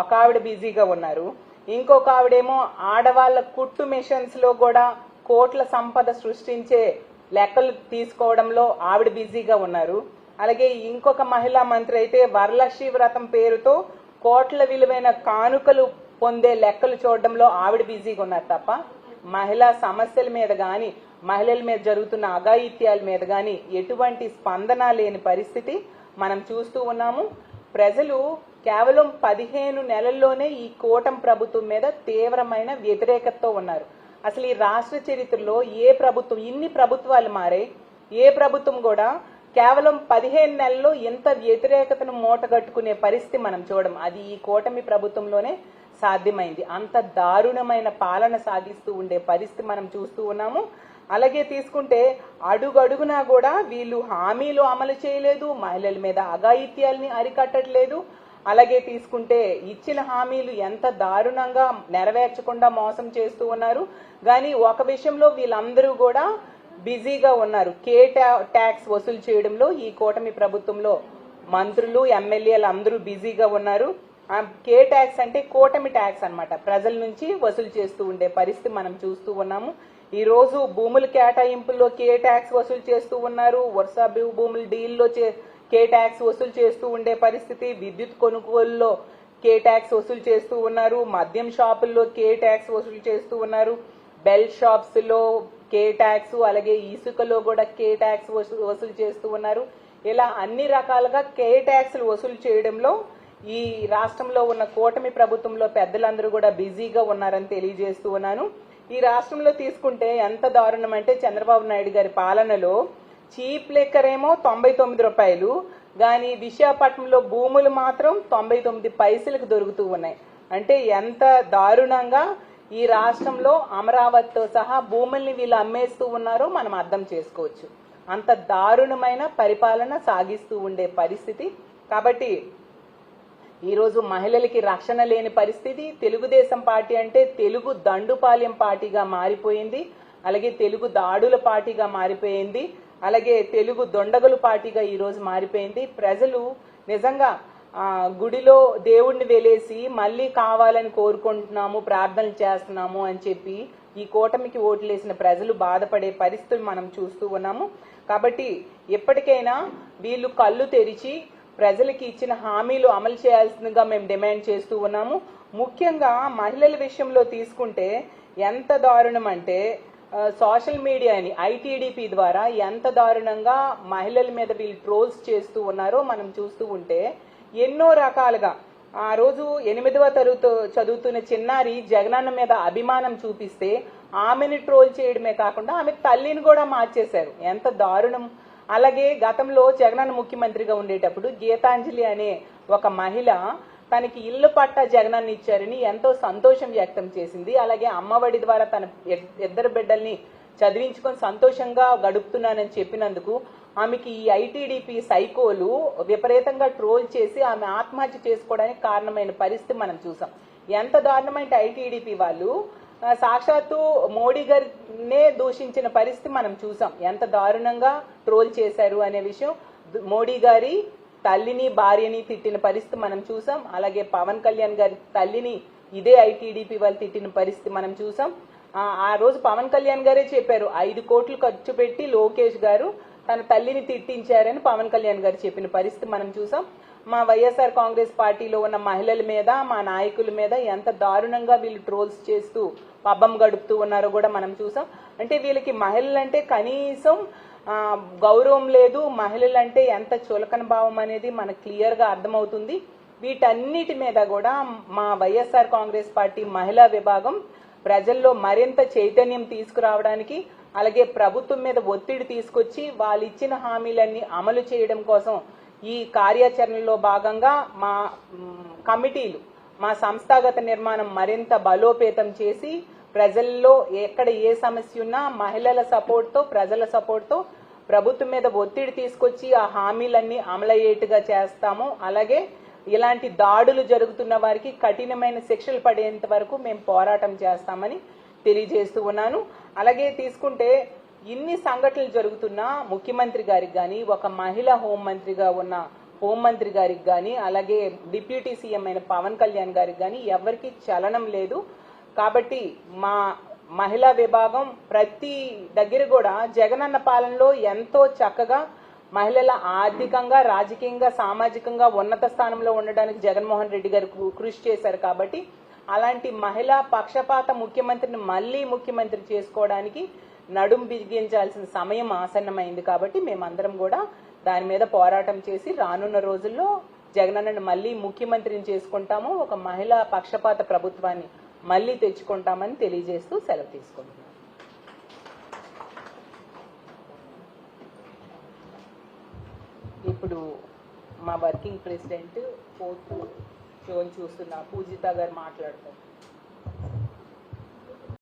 ఒక ఆవిడ బిజీగా ఉన్నారు. ఇంకొక ఆవిడేమో ఆడవాళ్ళ కుట్టు మిషన్స్లో కూడా కోట్ల సంపద సృష్టించే లెక్కలు తీసుకోవడంలో ఆవిడ బిజీగా ఉన్నారు. అలాగే ఇంకొక మహిళా మంత్రి అయితే వరలక్ష్మి వ్రతం పేరుతో కోట్ల విలువైన కానుకలు పొందే లెక్కలు చూడడంలో ఆవిడ బిజీగా ఉన్నారు తప్ప మహిళా సమస్యల మీద కానీ మహిళల మీద జరుగుతున్న అఘాయిత్యాల మీద కానీ ఎటువంటి స్పందన లేని పరిస్థితి మనం చూస్తూ ఉన్నాము. ప్రజలు కేవలం పదిహేను నెలల్లోనే ఈ కూటం ప్రభుత్వం మీద తీవ్రమైన వ్యతిరేకతతో ఉన్నారు. అసలు ఈ రాష్ట్ర చరిత్రలో ఏ ప్రభుత్వం ఇన్ని ప్రభుత్వాలు మారాయి ఏ ప్రభుత్వం కూడా కేవలం పదిహేను నెలల్లో ఎంత వ్యతిరేకతను మూటగట్టుకునే పరిస్థితి మనం చూడం అది ఈ కూటమి ప్రభుత్వంలోనే సాధ్యమైంది. అంత దారుణమైన పాలన సాగిస్తూ ఉండే పరిస్థితి మనం చూస్తూ ఉన్నాము. అలాగే తీసుకుంటే అడుగడుగునా కూడా వీళ్ళు హామీలు అమలు చేయలేదు మహిళల మీద అఘాయిత్యాలని అరికట్టట్లేదు. అలాగే తీసుకుంటే ఇచ్చిన హామీలు ఎంత దారుణంగా నెరవేర్చకుండా మోసం చేస్తూ ఉన్నారు. కానీ ఒక విషయంలో వీళ్ళందరూ కూడా బిజీగా ఉన్నారు. కే ట్యాక్స్ వసూలు చేయడంలో ఈ కూటమి ప్రభుత్వంలో మంత్రులు ఎమ్మెల్యేలు అందరూ బిజీగా ఉన్నారు. కే ట్యాక్స్ అంటే కూటమి ట్యాక్స్ అనమాట ప్రజల నుంచి వసూలు చేస్తూ ఉండే పరిస్థితి మనం చూస్తూ ఉన్నాము. ఈ రోజు భూముల కేటాయింపుల్లో కే ట్యాక్స్ వసూలు చేస్తూ ఉన్నారు. వరుస భూములు భూముల డీల్లో చే కే ట్యాక్స్ వసూలు చేస్తూ ఉండే పరిస్థితి. విద్యుత్ కొనుగోలులో కే ట్యాక్స్ వసూలు చేస్తూ ఉన్నారు. మద్యం షాపుల్లో కే ట్యాక్స్ వసూలు చేస్తూ ఉన్నారు. బెల్ షాప్స్లో కే ట్యాక్స్ అలాగే ఇసుకలో కూడా కే ట్యాక్స్ వసూలు చేస్తూ ఉన్నారు. ఇలా అన్ని రకాలుగా కే ట్యాక్స్లు వసూలు చేయడంలో ఈ రాష్ట్రంలో ఉన్న కూటమి ప్రభుత్వంలో పెద్దలందరూ కూడా బిజీగా ఉన్నారని తెలియజేస్తూ ఉన్నాను. ఈ రాష్ట్రంలో తీసుకుంటే ఎంత దారుణం అంటే చంద్రబాబు నాయుడు గారి పాలనలో చీప్ లెక్కర్ ఏమో తొంభై తొమ్మిది రూపాయలు. కానీ విశాఖపట్నంలో భూములు మాత్రం తొంభై తొమ్మిది పైసలకు దొరుకుతూ ఉన్నాయి. అంటే ఎంత దారుణంగా ఈ రాష్ట్రంలో అమరావతితో సహా భూముల్ని వీళ్ళు అమ్మేస్తూ ఉన్నారో మనం అర్థం చేసుకోవచ్చు. అంత దారుణమైన పరిపాలన సాగిస్తూ ఉండే పరిస్థితి. కాబట్టి ఈరోజు మహిళలకి రక్షణ లేని పరిస్థితి. తెలుగుదేశం పార్టీ అంటే తెలుగు దండుపాలెం పార్టీగా మారిపోయింది. అలాగే తెలుగు దాడుల పార్టీగా మారిపోయింది. అలాగే తెలుగు దొండగలు పార్టీగా ఈరోజు మారిపోయింది. ప్రజలు నిజంగా గుడిలో దేవుణ్ణి వెలేసి మళ్ళీ కావాలని కోరుకుంటున్నాము ప్రార్థనలు చేస్తున్నాము అని చెప్పి ఈ కూటమికి ఓట్లేసిన ప్రజలు బాధపడే పరిస్థితులు మనం చూస్తూ ఉన్నాము. కాబట్టి ఎప్పటికైనా వీళ్ళు కళ్ళు తెరిచి ప్రజలకి ఇచ్చిన హామీలు అమలు చేయాల్సిందిగా మేము డిమాండ్ చేస్తూ ఉన్నాము. ముఖ్యంగా మహిళల విషయంలో తీసుకుంటే ఎంత దారుణం అంటే సోషల్ మీడియాని ఐటీడీపీ ద్వారా ఎంత దారుణంగా మహిళల మీద వీళ్ళు ట్రోల్స్ చేస్తూ ఉన్నారో మనం చూస్తూ ఉంటే ఎన్నో రకాలుగా. ఆ రోజు ఎనిమిదవ తరగతి చదువుతున్న చిన్నారి జగనన్న మీద అభిమానం చూపిస్తే ఆమెని ట్రోల్ చేయడమే కాకుండా ఆమె తల్లిని కూడా మార్చేశారు. ఎంత దారుణం. అలాగే గతంలో జగనన్న ముఖ్యమంత్రిగా ఉండేటప్పుడు గీతాంజలి అనే ఒక మహిళ తనకి ఇల్లు పట్ట జగనన్న ఇచ్చారని ఎంతో సంతోషం వ్యక్తం చేసింది. అలాగే అమ్మఒడి ద్వారా తన ఇద్దరు బిడ్డల్ని చదివించుకొని సంతోషంగా గడుపుతున్నానని చెప్పినందుకు ఆమెకి ఈ ఐటీడీపీ సైకోలు విపరీతంగా ట్రోల్ చేసి ఆమె ఆత్మహత్య చేసుకోవడానికి కారణమైన పరిస్థితి మనం చూసాం. ఎంత దారుణమైన ఐటీడీపీ వాళ్ళు సాక్షాత్తు మోడీ గారినే దూషించిన పరిస్థితి మనం చూసాం. ఎంత దారుణంగా ట్రోల్ చేశారు అనే విషయం మోడీ గారి తల్లిని భార్యని తిట్టిన పరిస్థితి మనం చూసాం. అలాగే పవన్ కళ్యాణ్ గారి తల్లిని ఇదే ఐటీడీపీ వాళ్ళు తిట్టిన పరిస్థితి మనం చూసాం. ఆ, రోజు పవన్ కళ్యాణ్ గారే చెప్పారు ఐదు కోట్లు ఖర్చు పెట్టి లోకేష్ గారు తన తల్లిని తిట్టించారని పవన్ కళ్యాణ్ గారు చెప్పిన పరిస్థితి మనం చూసాం. మా వైఎస్ఆర్ కాంగ్రెస్ పార్టీలో ఉన్న మహిళల మీద మా నాయకుల మీద ఎంత దారుణంగా వీళ్ళు ట్రోల్స్ చేస్తూ పబ్బం గడుపుతూ ఉన్నారో కూడా మనం చూసాం. అంటే వీళ్ళకి మహిళలంటే కనీసం గౌరవం లేదు. మహిళలంటే ఎంత చులకన భావం అనేది మనకు క్లియర్గా అర్థమవుతుంది. వీటన్నిటి మీద కూడా మా వైఎస్ఆర్ కాంగ్రెస్ పార్టీ మహిళా విభాగం ప్రజల్లో మరింత చైతన్యం తీసుకురావడానికి అలాగే ప్రభుత్వం మీద ఒత్తిడి తీసుకొచ్చి వాళ్ళు ఇచ్చిన హామీలన్నీ అమలు చేయడం కోసం ఈ కార్యాచరణలో భాగంగా మా కమిటీలు మా సంస్థాగత నిర్మాణం మరింత బలోపేతం చేసి ప్రజల్లో ఎక్కడ ఏ సమస్య ఉన్నా మహిళల సపోర్ట్తో ప్రజల సపోర్ట్తో ప్రభుత్వం మీద ఒత్తిడి తీసుకొచ్చి ఆ హామీలన్నీ అమలయ్యేట్టుగా చేస్తాము. అలాగే ఇలాంటి దాడులు జరుగుతున్న వారికి కఠినమైన శిక్షలు పడేంత వరకు మేము పోరాటం చేస్తామని తెలియజేస్తూ ఉన్నాను. అలాగే తీసుకుంటే ఇన్ని సంఘటనలు జరుగుతున్నా ముఖ్యమంత్రి గారికి కానీ ఒక మహిళా హోంమంత్రిగా ఉన్న హోంమంత్రి గారికి కానీ అలాగే డిప్యూటీ సీఎం అయిన పవన్ కళ్యాణ్ గారికి కానీ ఎవరికి చలనం లేదు. కాబట్టి మా మహిళా విభాగం ప్రతి దగ్గర కూడా జగనన్న పాలనలో ఎంతో చక్కగా మహిళల ఆర్థికంగా రాజకీయంగా సామాజికంగా ఉన్నత స్థానంలో ఉండడానికి జగన్మోహన్ రెడ్డి గారు కృషి చేశారు కాబట్టి అలాంటి మహిళా పక్షపాత ముఖ్యమంత్రిని మళ్ళీ ముఖ్యమంత్రి చేసుకోవడానికి నడుం బిగించాల్సిన సమయం ఆసన్నమైంది కాబట్టి మేమందరం కూడా దాని మీద పోరాటం చేసి రానున్న రోజుల్లో జగనన్నను మళ్ళీ ముఖ్యమంత్రిని చేసుకుంటాము. ఒక మహిళా పక్షపాత ప్రభుత్వాన్ని మళ్ళీ తెచ్చుకుంటామని తెలియజేస్తూ సెలవు తీసుకుంటున్నాం. ఇప్పుడు మా వర్కింగ్ ప్రెసిడెంట్ ఫోర్త్ షోని చూస్తున్న పూజిత గారు మాట్లాడతారు